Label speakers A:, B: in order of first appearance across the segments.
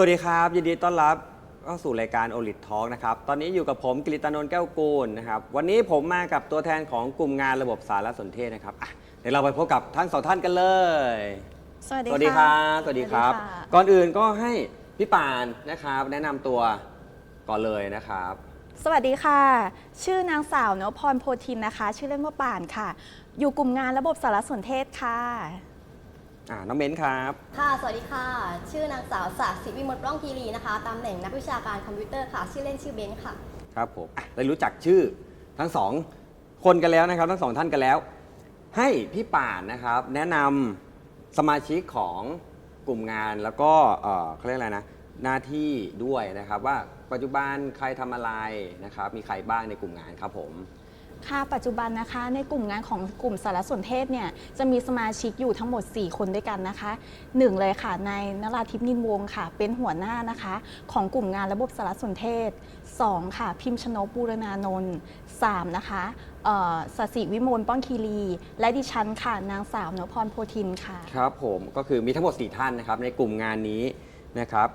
A: สวัสดีครับ ยินดีต้อนรับเข้าสู่รายการโอลิททอ k นะครับ ตอนนี้อยู่กับผมกฤตานนท์แก้วกูลนะครับ วันนี้ผมมากับตัวแทนของกลุ่มงานระบบสารสนเทศนะครับอะเดี๋ยวเราไปพบกับทั้งสองท่านกันเลย
B: สวัสดี
A: สวัสดีค
B: ค่ะ
A: รับสวัสดีครับ
B: สวัสดีค่ะ
A: ก่อนอื่นก็ให้พี่ปานนะครับ แนะนำตัวก่อนเลยนะครับ
B: สวัสดีค่ะ ชื่อนางสาวนพพรโพธินนะคะ ชื่อเล่นว่าป่านค่ะ อยู่กลุ่มงานระบบสารสนเทศค่ะ
A: อ่าน้องเบนครับ
C: ค่ะ สวัสดีค่ะ ชื่อนางสาวสาสิวิมลร่องคีรีนะคะตำแหน่งนักวิชาการคอมพิวเตอร์ค่ะ ชื่อเล่นชื่อเบนซ์ค่ะ
A: ครับผมอะได้รู้จักชื่อทั้งสองคนกันแล้วนะครับ ทั้งสองท่านกันแล้ว ให้พี่ป่านนะครับ แนะนำสมาชิกของกลุ่มงานแล้วก็เอ่อเขาเรียกอะไรนะ หน้าที่ด้วยนะครับ ว่าปัจจุบันใครทำอะไรนะครับ มีใครบ้างในกลุ่มงานครับผม
B: ค่ะปัจจุบันนะคะ ในกลุ่มงานของกลุ่มสารสนเทศเนี่ยจะมีสมาชิกอยู่ทั้งหมด 4 คนด้วยกันนะคะหนึ่งเลยค่ะนายนราทิพนินวงศ์ค่ะ เป็นหัวหน้านะคะ ของกลุ่มงานระบบสารสนเทศ 2 ค่ะ พิมพ์ชนกบูรณานนท์3นะคะสสิวิมลป้องคีรี และดิฉันค่ะนางสาวนพพรโพธินค่ะ
A: ครับผมก็คือมีทั้งหมด 4 ท่านนะครับ ในกลุ่มงานนี้นะครับ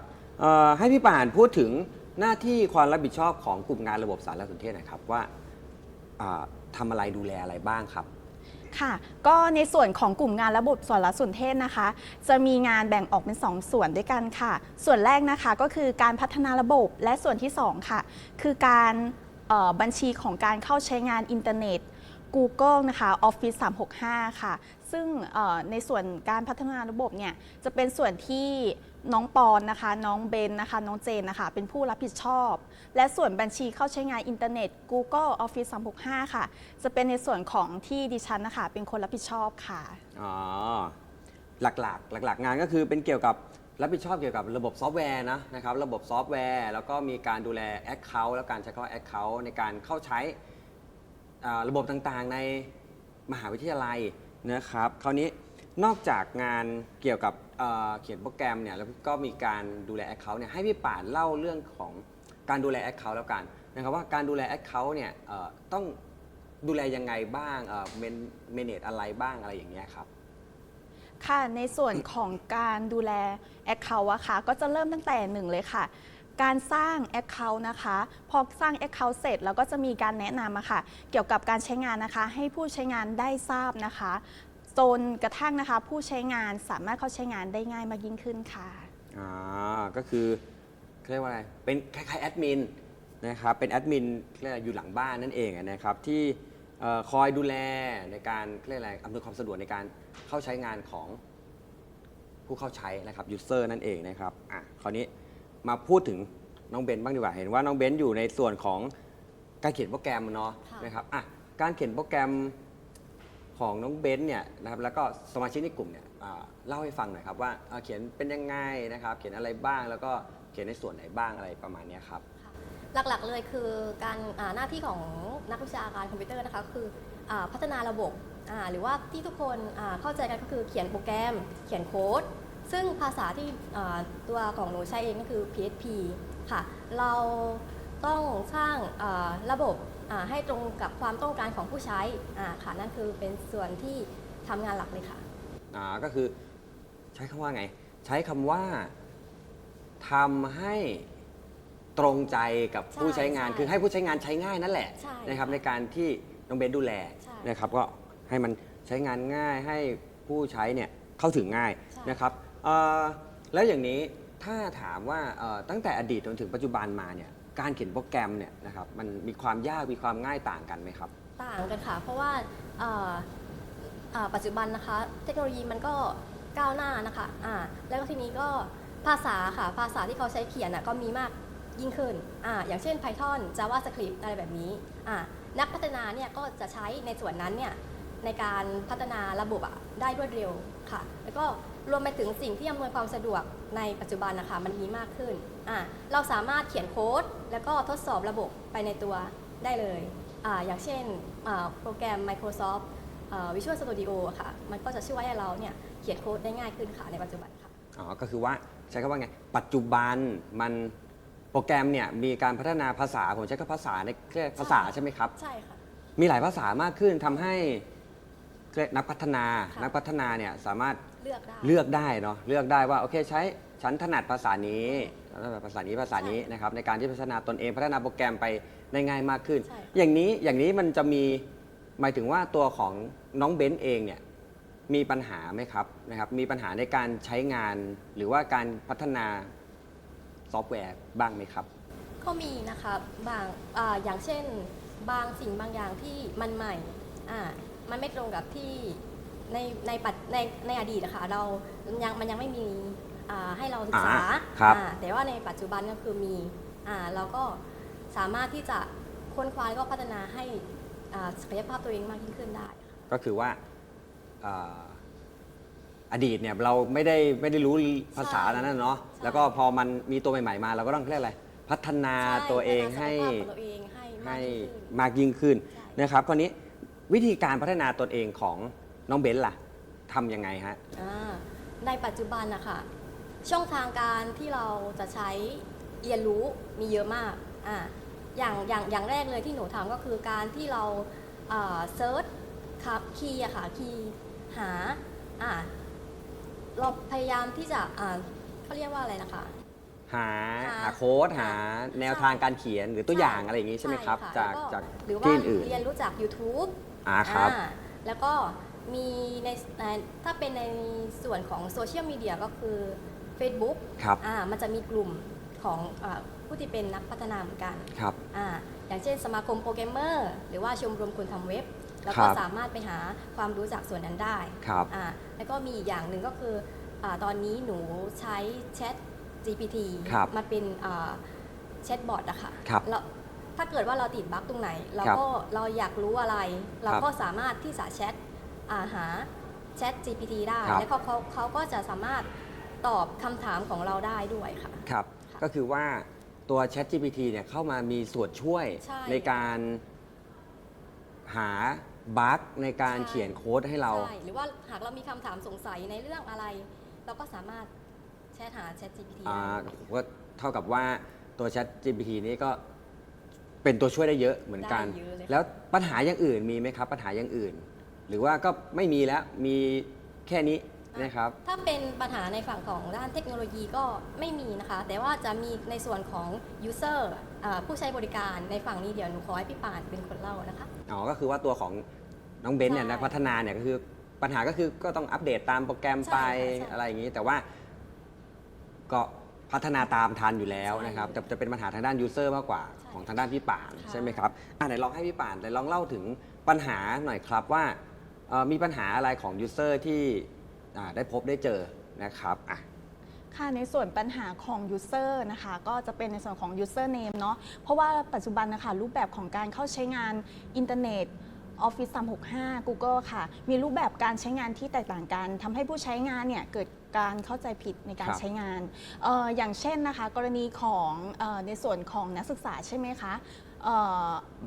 A: ให้พี่ป่านพูดถึงหน้าที่ความรับผิดชอบของกลุ่มงานระบบสารสนเทศนะครับว่า อ่าทำอะไรดูแลอะไรบ้างครับ
B: ค่ะ ก็ในส่วนของกลุ่มงานระบบสารสนเทศนะคะ จะมีงานแบ่งออกเป็น 2 ส่วนด้วยกันค่ะ ส่วนแรกนะคะก็คือการพัฒนาระบบและส่วนที่ 2 ค่ะ คือการเอ่อบัญชีของการเข้าใช้งานอินเทอร์เน็ต Google นะคะ Office 365 ค่ะ ซึ่งเอ่อในส่วนการพัฒนาระบบเนี่ย จะเป็นส่วนที่ น้องปอนนะคะ น้องเบนนะคะ น้องเจนนะคะ เป็นผู้รับผิดชอบ และส่วนบัญชีเข้าใช้งานอินเทอร์เน็ต Google Office 365 ค่ะ จะเป็นในส่วนของที่ดิฉันนะคะ เป็นคนรับผิดชอบค่ะ
A: อ๋อ หลักๆ หลัก ๆ งานก็คือเป็นเกี่ยวกับรับผิดชอบเกี่ยวกับระบบซอฟต์แวร์นะนะครับ ระบบซอฟต์แวร์ แล้วก็มีการดูแล Account แล้วการใช้คำว่า Account ในการเข้าใช้อ่าระบบต่างๆในมหาวิทยาลัยนะครับ คราวนี้ นอกจากงานเกี่ยวกับเอ่อเขียนโปรแกรมเนี่ยแล้วก็มีการดูแล Account เนี่ยให้พี่ป่านเล่าเรื่องของการดูแล Account แล้วกันนะครับว่าการดูแล Account เนี่ยเอ่อต้องดูแลยังไงบ้างเมนเมเนจอะไรบ้างอะไรอย่างเงี้ยครับ
B: ค่ะ ในส่วนของการดูแล Account อะค่ะ ก็จะเริ่มตั้งแต่หนึ่งเลยค่ะ การสร้าง Account นะคะ พอสร้าง Account เสร็จแล้วก็จะมีการแนะนำอะค่ะ เกี่ยวกับการใช้งานนะคะ ให้ผู้ใช้งานได้ทราบนะคะ จนกระทั่งนะคะ ผู้ใช้งานสามารถเข้าใช้งานได้ง่ายมากยิ่งขึ้นค่ะ
A: อ่าก็คือเขาเรียกว่าอะไร เป็นคล้ายๆแอดมินนะครับ เป็นแอดมินเรียกอะไรอยู่หลังบ้านนั่นเองนะครับที่เอ่อคอยดูแลในการเรียกอะไรอำนวยความสะดวกในการเข้าใช้งานของผู้เข้าใช้นะครับยูเซอร์นั่นเองนะครับอะคราวนี้มาพูดถึงน้องเบนบ้างดีกว่า เห็นว่าน้องเบนอยู่ในส่วนของการเขียนโปรแกรมเนาะ
C: ค่ะ
A: นะครับอะการเขียนโปรแกรม ของน้องเบนซ์เนี่ยนะครับแล้วก็สมาชิกในกลุ่มเนี่ยอ่าเล่าให้ฟังหน่อยครับว่าอ่าเขียนเป็นยังไงนะครับ เขียนอะไรบ้างแล้วก็เขียนในส่วนไหนบ้างอะไรประมาณเนี้ยครับ
C: หลักๆเลยคือการอ่าหน้าที่ของนักวิชาการคอมพิวเตอร์นะคะคืออาพัฒนาระบบอ่าหรือว่าที่ทุกคนอ่าเข้าใจกันก็คือเขียนโปรแกรม เขียนโค้ด ซึ่งภาษาที่อ่าตัวของหนูใช้เองก็คือ PHP ค่ะ เราต้องสร้างอ่าระบบ ให้ตรงกับความต้องการของผู้ใช้อ่าค่ะนั่นคือเป็นส่วนที่ทำงานหลักเลยค่ะ
A: อ่าก็คือใช้คำว่าไง ใช้คำว่าทำให้ตรงใจกับ
C: ใช่
A: ผู้ใช้งาน
C: ใช่
A: คือให้ผู้ใช้งานใช้ง่ายนั่นแหละ
C: ใช่
A: นะครับ
C: ค่ะ
A: ในการที่น้องเบนดูแล
C: ใช่
A: นะครับ ก็ให้มันใช้งานง่ายให้ผู้ใช้เนี่ยเข้าถึงง่าย
C: ใช่
A: นะครับเอ่อแล้วอย่างนี้ถ้าถามว่าเอ่อตั้งแต่อดีตจนถึงปัจจุบันมาเนี่ย การเขียนโปรแกรมเนี่ยนะครับมันมีความยากมีความง่ายต่างกันไหมครับ
C: ต่างกันค่ะ เพราะว่าเอ่อเอ่อปัจจุบันนะคะ เทคโนโลยีมันก็ก้าวหน้านะคะอ่าแล้วก็ทีนี้ก็ภาษาค่ะ ภาษาที่เขาใช้เขียนน่ะก็มีมากยิ่งขึ้นอ่าอย่างเช่น Python JavaScript อะไรแบบนี้อ่านักพัฒนาเนี่ยก็จะใช้ในส่วนนั้นเนี่ยในการพัฒนาระบบอะได้รวดเร็วค่ะ แล้วก็รวมไปถึงสิ่งที่อำนวยความสะดวก ในปัจจุบันนะคะมันมีมากขึ้นอ่าเราสามารถเขียนโค้ด แล้วก็ทดสอบระบบไปในตัวได้เลยอาอย่างเช่นอ่าโปรแกรม Microsoft อ่า Visual Studio อะค่ะ มันก็จะช่วยให้เราเนี่ยเขียนโค้ดได้ง่ายขึ้นค่ะในปัจจุบันค่ะ
A: อ๋อ ก็คือว่าใช้คำว่าไง ปัจจุบันมันโปรแกรมเนี่ยมีการพัฒนาภาษา ผมใช้คำภาษาในเรียกภาษาใช่ไหมครับ
C: ใช่ค่ะ
A: มีหลายภาษามากขึ้นทำให้เรียกนักพัฒนา
C: ค่ะ
A: นักพัฒนาเนี่ยสามารถ
C: เลือกได้
A: เลือกได้เนาะเลือกได้ว่าโอเคใช้ฉันถนัดภาษานี้ถนัดภาษานี้ภาษานี้
C: ใช่
A: นะครับในการที่พัฒนาตนเองพัฒนาโปรแกรมไปได้ง่ายมากขึ้น
C: ใช่
A: อย่างนี้อย่างนี้มันจะมีหมายถึงว่าตัวของน้องเบนซ์เองเนี่ยมีปัญหาไหมครับนะครับ มีปัญหาในการใช้งานหรือว่าการพัฒนาซอฟต์แวร์บ้างไหมครับ
C: ก็มีนะคะบางอาอย่างเช่น บางสิ่งบางอย่างที่มันใหม่อ่ามันไม่ตรงกับที่ ในในปัจในในอดีตนะคะเรายังมันยังไม่มีอ่าให้เราศึกษา
A: อ่าครับ
C: อ่าแต่ว่าในปัจจุบันก็คือมีอ่าเราก็สามารถที่จะค้นคว้าแล้วก็พัฒนาให้อ่าศักยภาพตัวเองมากยิ่งขึ้นได้ค่ะ
A: ก็คือว่าเอ่ออดีตเนี่ยเราไม่ได้ไม่ได้รู้ภาษา
C: ใช่
A: นั้นนะเนาะ
C: ใช่
A: แล้วก็พอมันมีตัวใหม่ ๆ มา เราก็ต้องเรียกอะไรพัฒนา
C: ใช่
A: ตัวเอง
C: พัฒนา
A: ให้
C: ศักยภาพของตัวเองให้มาก
A: ให้
C: ยิ่งขึ้น
A: มากยิ่งขึ้น
C: ใช่
A: นะครับคราวนี้วิธีการพัฒนาตนเองของ น้องเบนซ์ล่ะทำยังไงฮะ
C: อ่าในปัจจุบันนะคะช่องทางการที่เราจะใช้เรียนรู้มีเยอะมากอ่าอย่างอย่างอย่างแรกเลยที่หนูทำก็คือการที่เราเซิร์ชครับคีย์อะค่ะคีย์หาอ่าเราพยายามที่จะอ่าเขาเรียกว่าอะไรนะคะ
A: หา
C: หา
A: หาโค้ดหา
C: หา
A: แนวทางการเขียนหรือตัวอย่างอะไรอย่างนี้ใช่ไหมครับะจาก
C: แล้ว
A: จาก
C: หรือว่า
A: ที่อื่น
C: เรียนรู้จาก YouTube
A: อ่าครับ
C: อ่าแล้วก็ มีในในถ้าเป็นในส่วนของโซเชียลมีเดียก็คือ Facebook
A: ครับ
C: อ่ามันจะมีกลุ่มของอาผู้ที่เป็นนักพัฒนาเหมือนกัน
A: ครับ
C: อ่าอย่างเช่นสมาคมโปรแกรมเมอร์หรือว่าชมรมคนทำเว็บ แล้ว
A: ครั
C: ก็
A: บ
C: สามารถไปหาความรู้จากส่วนนั้นได้
A: ครับ
C: อ่าแล้วก็มีอีกอย่างหนึ่งก็คืออาตอนนี้หนูใช้ Chat GPT
A: ครับ
C: มันเป็นแชทบอทอะค่ะ
A: ครับ
C: แล้วถ้าเกิดว่าเราติดบั๊กตรงไหน เรา
A: ครับ
C: ก็เราอยากรู้อะไร เรา
A: ครับ
C: ก็สามารถที่จะแชทอ่า หา Chat GPT ได้
A: ครับ
C: แล้วเขาเขาเขาก็จะสามารถตอบคำถามของเราได้ด้วยค่ะ
A: ครับ
C: ค่ะ
A: ก็คือว่าตัว Chat GPT เนี่ยเข้ามามีส่วนช่วย
C: ใช่
A: ในการหาบั๊กในการ
C: ใช่
A: เขียนโค้ดให้เรา
C: ใช่หรือว่าหากเรามีคำถามสงสัยในเรื่องอะไร เราก็สามารถแชทหา Chat GPT
A: อ่า
C: ได้
A: ก็เท่ากับว่าตัว Chat GPT นี้ก็เป็นตัวช่วยได้เยอะเหมือนกัน
C: ได้เยอะเลยค่ะ
A: แล้วปัญหาอย่างอื่นมีไหมครับ ปัญหาอย่างอื่น หรือว่าก็ไม่มีแล้วมีแค่นี้นะครับ
C: ถ้าเป็นปัญหาในฝั่งของด้านเทคโนโลยีก็ไม่มีนะคะ แต่ว่าจะมีในส่วนของ user อ่าผู้ใช้บริการในฝั่งนี้เดี๋ยวหนูขอให้พี่ป่านเป็นคนเล่านะคะ
A: อ๋อก็คือว่าตัวของน้องเบนซ์เนี่ย
C: ใช่
A: นักพัฒนาเนี่ยก็คือปัญหาก็คือก็ต้องอัปเดตตามโปรแกรมไป
C: ใช่ค่ะใช่
A: อะไรอย่างนี้ แต่ว่าก็พัฒนาตามทันอยู่แล้ว
C: ใช่
A: นะครับจะจะเป็นปัญหาทางด้านยูเซอร์มากกว่า
C: ใช่
A: ของทางด้านพี่ป่าน
C: ค่ะ
A: ใช่ไหมครับอะไหนลองให้พี่ป่านไหนลองเล่าถึงปัญหาหน่อยครับว่าเอ่อ มีปัญหาอะไรของยูเซอร์ที่อ่าได้พบได้เจอนะครับอะ
B: ค่ะในส่วนปัญหาของ User นะคะก็จะเป็นในส่วนของ User Name เนาะเพราะว่าปัจจุบันนะคะรูปแบบของการเข้าใช้งานอินเทอร์เน็ต Office 365 Google ค่ะ มีรูปแบบการใช้งานที่แตกต่างกันทำให้ผู้ใช้งานเนี่ยเกิดการเข้าใจผิดในการ
A: ครับ
B: ใช้งานเอออย่างเช่นนะคะ กรณีของเออในส่วนของนักศึกษาใช่ไหมคะเอ่อ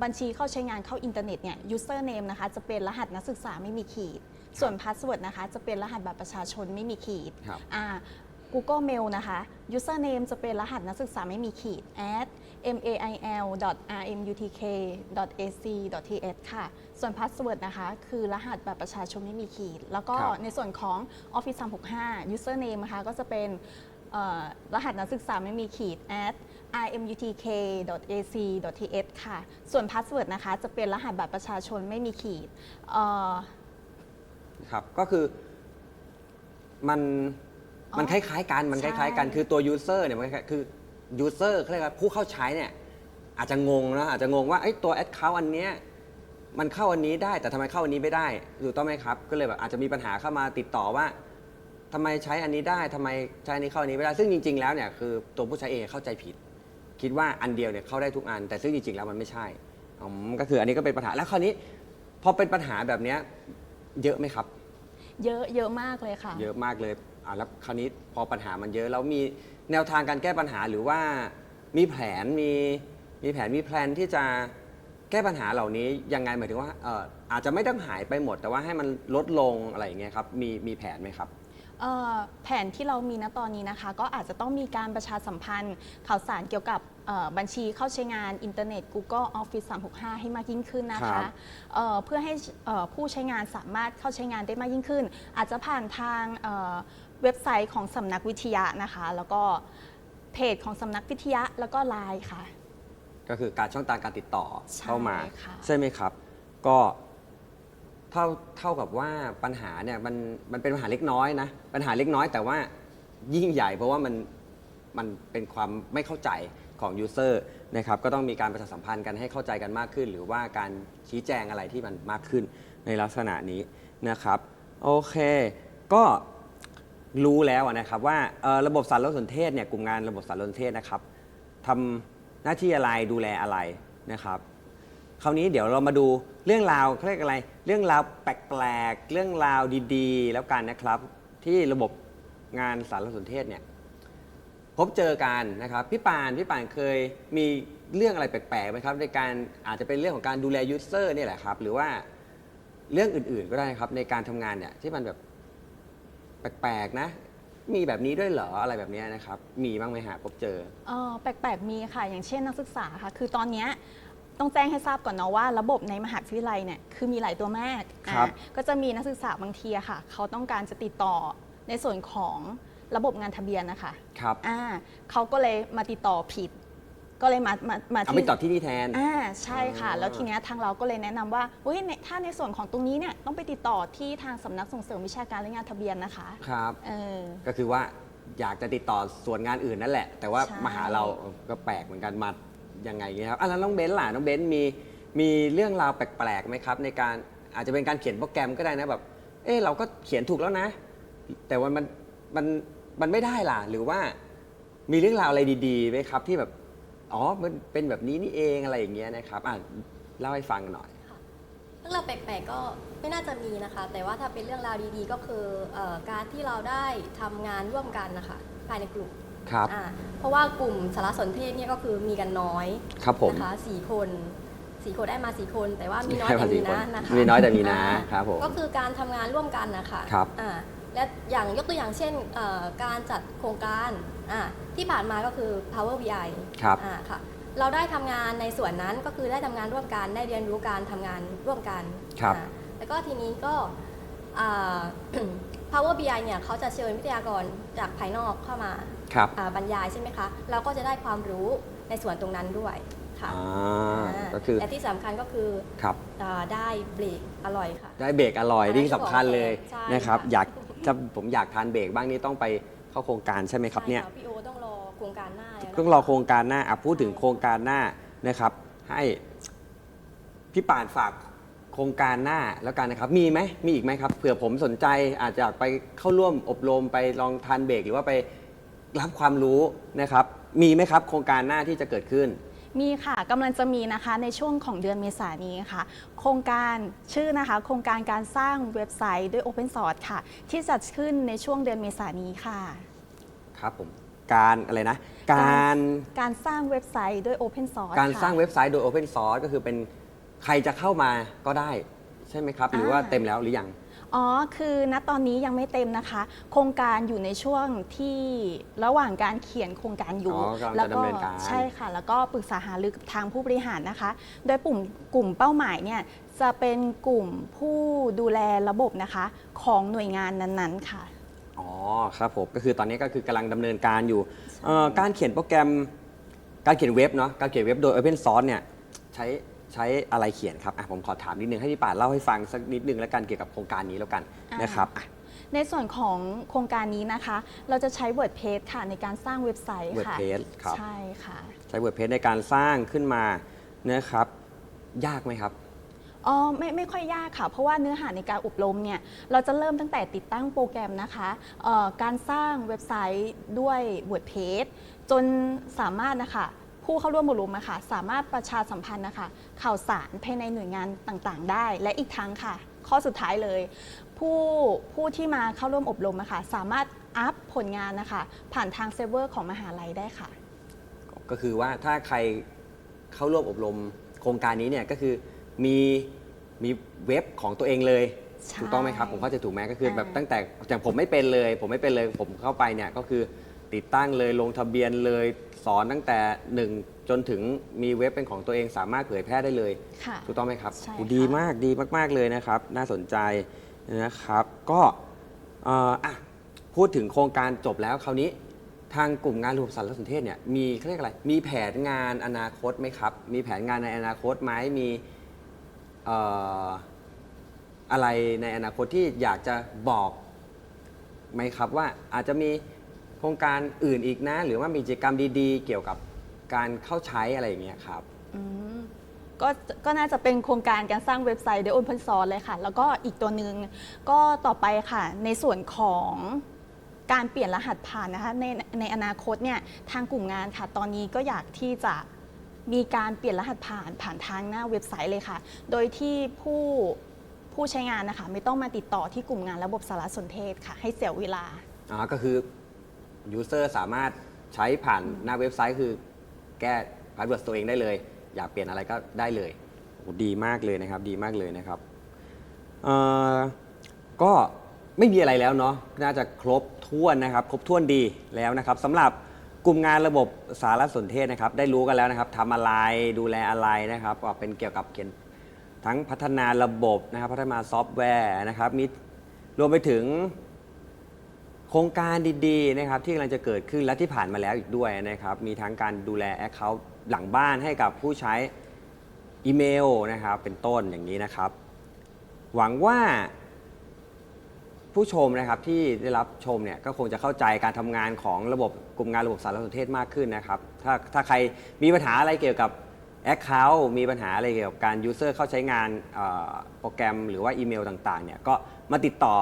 B: บัญชีเข้าใช้งานเข้าอินเทอร์เน็ตเนี่ย User Name นะคะจะเป็นรหัสนักศึกษาไม่มีขีด ส่วน Password นะคะจะเป็นรหัสบัตรประชาชนไม่มีขีด
A: ครับ
B: อ่า Google Mail นะคะ username จะเป็นรหัสนักศึกษาไม่มีขีด at mail.rmutk.ac.th ค่ะ ส่วน password นะคะ คือรหัสบัตรประชาชนไม่มีขีด แล้วก็
A: ครับ
B: ในส่วนของ Office 365 username นะคะก็จะเป็นเอ่อรหัสนักศึกษาไม่มีขีด at rmutk.ac.th ค่ะ ส่วน password นะคะ จะเป็นรหัสบัตรประชาชนไม่มีขีดเอ่อ
A: ครับ ก็คือมัน
B: อ๋อ
A: มันคล้ายๆกันมันค
B: ใช่
A: ล้ายๆกันคือตัว user เนี่ยมันคล้ายๆคือ user เขาเรียกว่าผู้เข้าใช้เนี่ยอาจจะงงนะอาจจะงงว่าไอ้ยตัว account อันเนี้ยมันเข้าอันนี้ได้แต่ทำไมเข้าอันนี้ไม่ได้ถูกต้องไหมครับ ก็เลยแบบอาจจะมีปัญหาเข้ามาติดต่อว่าทำไมใช้อันนี้ได้ทำไมใช้อันนี้เข้าอันนี้ไม่ได้ซึ่งจริง ๆ แล้วเนี่ยคือตัวผู้ใช้เองเข้าใจผิด คิดว่าอันเดียวเนี่ยเข้าได้ทุกอัน แต่ซึ่งจริงๆแล้วมันไม่ใช่อืมก็คืออันนี้ก็เป็นปัญหาแล้วคราวนี้พอเป็นปัญหาแบบเนี้ยเยอะไหมครับ
B: เยอะเยอะมากเลยค่ะ
A: เยอะมากเลยอ่าแล้วคราวนี้พอปัญหามันเยอะแล้วมีแนวทางการแก้ปัญหาหรือว่ามีแผนมีมีแผนมีแพลนที่จะแก้ปัญหาเหล่านี้ยังไงหมายถึงว่าเอ่ออาจจะไม่ต้องหายไปหมด แต่ว่าให้มันลดลงอะไรอย่างเงี้ยครับมีมีแผนไหมครับ
B: เอ่อแผนที่เรามีณตอนนี้นะคะ ก็อาจจะต้องมีการประชาสัมพันธ์ข่าวสารเกี่ยวกับเอ่อบัญชีเข้าใช้งานอินเทอร์เน็ต Google Office 365 ให้มากยิ่งขึ้นนะ
A: ครั
B: คะ
A: บ
B: เอ่อเพื่อให้เอ่อผู้ใช้งานสามารถเข้าใช้งานได้มากยิ่งขึ้น อาจจะผ่านทางเอ่อเว็บไซต์ของสำนักวิทยานะคะ แล้วก็เพจของสำนักวิทยาแล้วก็ไลน์ค่ะ
A: ก็คือการช่องทางการติดต่อ
B: ใช่
A: เข้ามา
B: ค่ะ
A: ใช่ไหมครับ ก็เท่าเท่ากับว่าปัญหาเนี่ยมันมันเป็นปัญหาเล็กน้อยนะปัญหาเล็กน้อยแต่ว่ายิ่งใหญ่เพราะว่ามันมันเป็นความไม่เข้าใจของยูเซอร์นะครับก็ต้องมีการประชาสัมพันธ์กันให้เข้าใจกันมากขึ้น หรือว่าการชี้แจงอะไรที่มันมากขึ้นในลักษณะนี้นะครับโอเค ก็รู้แล้วนะครับว่าระบบสารสนเทศเนี่ยกลุ่มงานระบบสารสนเทศนะครับทำหน้าที่อะไรดูแลอะไรนะครับคราวนี้เดี๋ยวเรามาดู เรื่องราวเขาเรียกอะไร เรื่องราวแปลกๆ เรื่องราวดีๆ แล้วกันนะครับ ที่ระบบงานสารสนเทศเนี่ยพบเจอกันนะครับ พี่ปานพี่ปานเคยมีเรื่องอะไรแปลกๆไหมครับ ในการอาจจะเป็นเรื่องของการดูแลยูเซอร์นี่แหละครับ หรือว่าเรื่องอื่นๆก็ได้ครับ ในการทำงานเนี่ยที่มันแบบแปลกๆนะ มีแบบนี้ด้วยเหรออะไรแบบนี้นะครับ มีบ้างไหมฮะพบเจอ
B: เออแปลกๆมีค่ะ อย่างเช่นนักศึกษาค่ะ คือตอนเนี้ย ต้องแจ้งให้ทราบก่อนเนาะว่าระบบในมหาวิทยาลัยเนี่ยคือมีหลายตัวมาก
A: ครับ
B: อ่าก็จะมีนักศึกษาบางทีอะค่ะ เขาต้องการจะติดต่อในส่วนของระบบงานทะเบียนนะคะ
A: ครับ
B: อ่าเขาก็เลยมาติดต่อผิด ก็เลยมามามา
A: เอา
B: ที่
A: ไปต่อที่นี่แทน
B: อ่าใช่ค่ะ
A: อ่า
B: แล้วทีเนี้ยทางเราก็เลยแนะนำว่าเฮ้ยในถ้าในส่วนของตรงนี้เนี่ยต้องไปติดต่อที่ทางสำนักส่งเสริมวิชาการและงานทะเบียนนะคะ
A: ครับ
B: เออ
A: ก็คือว่าอยากจะติดต่อส่วนงานอื่นนั่นแหละ แต่ว่า
B: ใช่
A: มาหาเราก็แปลกเหมือนกันมา ยังไงเงี้ยครับอะแล้วน้องเบนซ์ล่ะน้องเบนซ์มีมีเรื่องราวแปลกๆไหมครับ ในการอาจจะเป็นการเขียนโปรแกรมก็ได้นะแบบ เออเราก็เขียนถูกแล้วนะ แต่ว่ามันมันมันไม่ได้ล่ะ หรือว่ามีเรื่องราวอะไรดีๆไหมครับ ที่แบบอ๋อมันเป็นแบบนี้นี่เองอะไรอย่างเงี้ยนะครับอะเล่าให้ฟังหน่อย
C: เรื่องราวแปลกๆก็ไม่น่าจะมีนะคะ แต่ว่าถ้าเป็นเรื่องราวดีๆ ก็คือเออการที่เราได้ทำงานร่วมกันนะคะภายในกลุ่ม
A: ครับ
C: อ่าเพราะว่ากลุ่มสารสนเทศเนี่ยก็คือมีกันน้อย
A: ครับผม
C: นะคะสี่คนสี่คนได้มาสี่คน แต่ว่ามีน้อยแต่มีนะนะคะ
A: มีน้อยแต่มีนะ
C: อ่า
A: ครับผม
C: ก็คือการทำงานร่วมกันนะคะ
A: ครับ
C: อ่าและอย่างยกตัวอย่างเช่นเอ่อการจัดโครงการอ่าที่ผ่านมาก็คือ Power BI
A: ครับ
C: อ่าค่ะเราได้ทำงานในส่วนนั้นก็คือได้ทำงานร่วมกันได้เรียนรู้การทำงานร่วมกัน
A: ครับ
C: อ่าแล้วก็ทีนี้ก็อ่า Power BI เนี่ยเขาจะเชิญวิทยากรจากภายนอกเข้ามา
A: ครับ
C: อ่าบรรยายใช่ไหมคะ เราก็จะได้ความรู้ในส่วนตรงนั้นด้วยค่ะ
A: อ่า
C: อ่า
A: ก็คือ
C: และที่สำคัญก็คือ
A: ครับ
C: อาได้เบรกอร่อยค่ะ
A: ได้เบรกอร่อย
C: ได้
A: นี่สำคัญเลย
C: ใช่
A: นะครับ
C: ค่ะ
A: อยากถ้าผมอยากทานเบรกบ้างนี่ต้องไปเข้าโครงการใช่ไหมครับเนี่ย
C: ใช่ะพี่โอต้องรอโครงการหน้าแล้วนะคะ
A: ต้องรอโครงการหน้าอะพูดถึงโครงการหน้านะครับ ให้พี่ป่านฝากโครงการหน้าแล้วกันนะครับ มีไหมมีอีกไหมครับเผื่อผมสนใจอาจจะไปเข้าร่วมอบรมไปลองทานเบรกหรือว่าไป รับความรู้นะครับ มีไหมครับ โครงการหน้าที่จะเกิดขึ้น
B: มีค่ะกำลังจะมีนะคะในช่วงของเดือนเมษายนนี้ค่ะ โครงการชื่อนะคะ โครงการการสร้างเว็บไซต์ด้วย Open Source ค่ะ ที่จัดขึ้นในช่วงเดือนเมษายนนี้ค่ะ
A: ครับผม การอะไรนะ การ
B: การสร้างเว็บไซต์ด้วย Open Source
A: การ
B: ค่ะ
A: สร้างเว็บไซต์โดย Open Source ก็คือเป็นใครจะเข้ามาก็ได้ ใช่ไหมครับ หรือว่า
B: อ่า
A: เต็มแล้วหรือยัง
B: อ๋อ คือณตอนนี้ยังไม่เต็มนะคะ โครงการอยู่ในช่วงที่ระหว่างการเขียนโครงการอยู่
A: อ๋อกำลังจะ
B: แล้ว
A: ดำเนินการ
B: ใช่ค่ะ แล้วก็ปรึกษาหารือกับทางผู้บริหารนะคะ โดยกลุ่มกลุ่มเป้าหมายเนี่ยจะเป็นกลุ่มผู้ดูแลระบบนะคะของหน่วยงานนั้นๆค่ะ
A: อ๋อครับผมก็คือตอนนี้ก็คือกำลังดำเนินการอยู่เอ่อการเขียนโปรแกรม การเขียนเว็บเนาะการเขียนเว็บโดย Open Source เนี่ยใช้ ใช้อะไรเขียนครับอะผมขอถามนิดนึงให้พี่ป่านเล่าให้ฟังสักนิดนึงแล้วกันเกี่ยวกับโครงการนี้แล้วกัน
B: อ่าน
A: นะครับอะ
B: ในส่วนของโครงการนี้นะคะ เราจะใช้ WordPress ค่ะในการสร้างเว็บไซต์ค่ะ
A: WordPress ครับ
B: ใช่ค่ะ
A: ใช้ WordPress ในการสร้างขึ้นมานะครับ ยากไหมครับ
B: อ๋อไม่ไม่ค่อยยากค่ะ เพราะว่าเนื้อหาในการอบรมเนี่ยเราจะเริ่มตั้งแต่ติดตั้งโปรแกรมนะคะเอ่อการสร้างเว็บไซต์ด้วย WordPress จนสามารถนะคะ ผู้เข้าร่วมอบรมนะคะสามารถประชาสัมพันธ์นะคะ ข่าวสารภายในหน่วยงานต่างๆ ได้ และอีกทั้งค่ะ ข้อสุดท้ายเลย ผู้ผู้ที่มาเข้าร่วมอบรมนะคะสามารถอัพผลงานนะคะ ผ่านทางเซิร์ฟเวอร์ของมหาลัยได้ค่ะ
A: ก็คือว่าถ้าใครเข้าร่วมอบรมโครงการนี้เนี่ยก็คือมีมีเว็บของตัวเองเลย
B: ใช่
A: ถูกต้องไหมครับผมเข้าใจถูกไหมก็คือแบบ
B: อ่า
A: ตั้งแต่อย่างผมไม่เป็นเลย ผมไม่เป็นเลยผมเข้าไปเนี่ยก็คือ ติดตั้งเลยลงทะเบียนเลยสอนตั้งแต่หนึ่งจนถึงมีเว็บเป็นของตัวเองสามารถเผยแพร่ได้เลย
B: ค่ะ
A: ถูกต้องไหมครับ
B: ใช่
A: โอ้
B: ค่ะ
A: ดีมากดีมากๆเลยนะครับ น่าสนใจนะครับ ก็เอ่ออะพูดถึงโครงการจบแล้วคราวนี้ ทางกลุ่มงานรวมสารสนเทศเนี่ยมีเขาเรียกอะไร มีแผนงานอนาคตไหมครับ มีแผนงานในอนาคตไหมมีเอ่ออะไรในอนาคตที่อยากจะบอกไหมครับว่าอาจจะมีโค รงการอื่นอีกนะ หรือว่ามีกิจกรรมดีๆ เกี่ยวกับการเข้าใช้อะไรอย่างเงี้ยครับ
B: อืมก็ก็น่าจะเป็นโครงการการสร้างเว็บไซต์โดย Open Source เลยค่ะ แล้วก็อีกตัวหนึ่งก็ต่อไปค่ะ ในส่วนของการเปลี่ยนรหัสผ่านนะคะในในอนาคตเนี่ยทางกลุ่มงานค่ะ ตอนนี้ก็อยากที่จะมีการเปลี่ยนรหัสผ่านผ่านทางหน้าเว็บไซต์เลยค่ะ โดยที่ผู้ผู้ใช้งานนะคะ ไม่ต้องมาติดต่อที่กลุ่มงานระบบสารสนเทศค่ะ ให้เสียเวลา
A: อ๋อก็คือ ยูเซอร์สามารถใช้ผ่านหน้าเว็บไซต์คือแก้พาสเวิร์ดตัวเองได้เลย อยากเปลี่ยนอะไรก็ได้เลยดีมากเลยนะครับ ดีมากเลยนะครับก็ไม่มีอะไรแล้วเนาะน่าจะครบถ้วนนะครับ ครบถ้วนดีแล้วนะครับสำหรับกลุ่มงานระบบสารสนเทศนะครับ ได้รู้กันแล้วนะครับทำอะไรดูแลอะไรนะครับ ก็เป็นเกี่ยวกับเขียนทั้งพัฒนาระบบนะครับ พัฒนาซอฟต์แวร์นะครับมีรวมไปถึง ครงการดีๆนะครับที่กำลังจะเกิดขึ้นและที่ผ่านมาแล้วอีกด้วยนะครับมีทั้งการดูแล Account หลังบ้านให้กับผู้ใช้อีเมลนะครับเป็นต้นอย่างนี้นะครับ หวังว่าผู้ชมนะครับที่ได้รับชมเนี่ยก็คงจะเข้าใจการทำงานของระบบกลุ่มงานระบบสารสนเทศมากขึ้นนะครับ ถ้าถ้าใครมีปัญหาอะไรเกี่ยวกับ Account มีปัญหาอะไรเกี่ยวกับการ User เข้าใช้งานโปรแกรมหรือว่าอีเมลต่างๆเนี่ยก็มาติดต่อ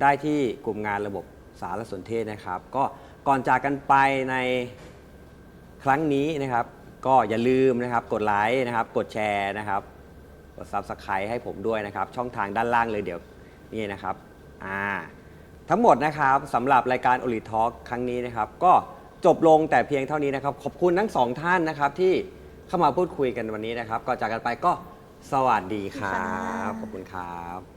A: ได้ที่กลุ่มงานระบบ สารสนเทศนะครับ ก็ก่อนจากกันไปในครั้งนี้นะครับ ก็อย่าลืมนะครับกดไลค์นะครับ กดแชร์นะครับ กด Subscribe ให้ผมด้วยนะครับ ช่องทางด้านล่างเลยเดี๋ยวนี่นะครับอ่าทั้งหมดนะครับสำหรับรายการ o l i Talk ครั้งนี้นะครับ ก็จบลงแต่เพียงเท่านี้นะครับ ขอบคุณทั้งสองท่านนะครับ ที่เข้ามาพูดคุยกันวันนี้นะครับก่อนจากกันไปก็สวัสดีครับ ขอบคุณครับ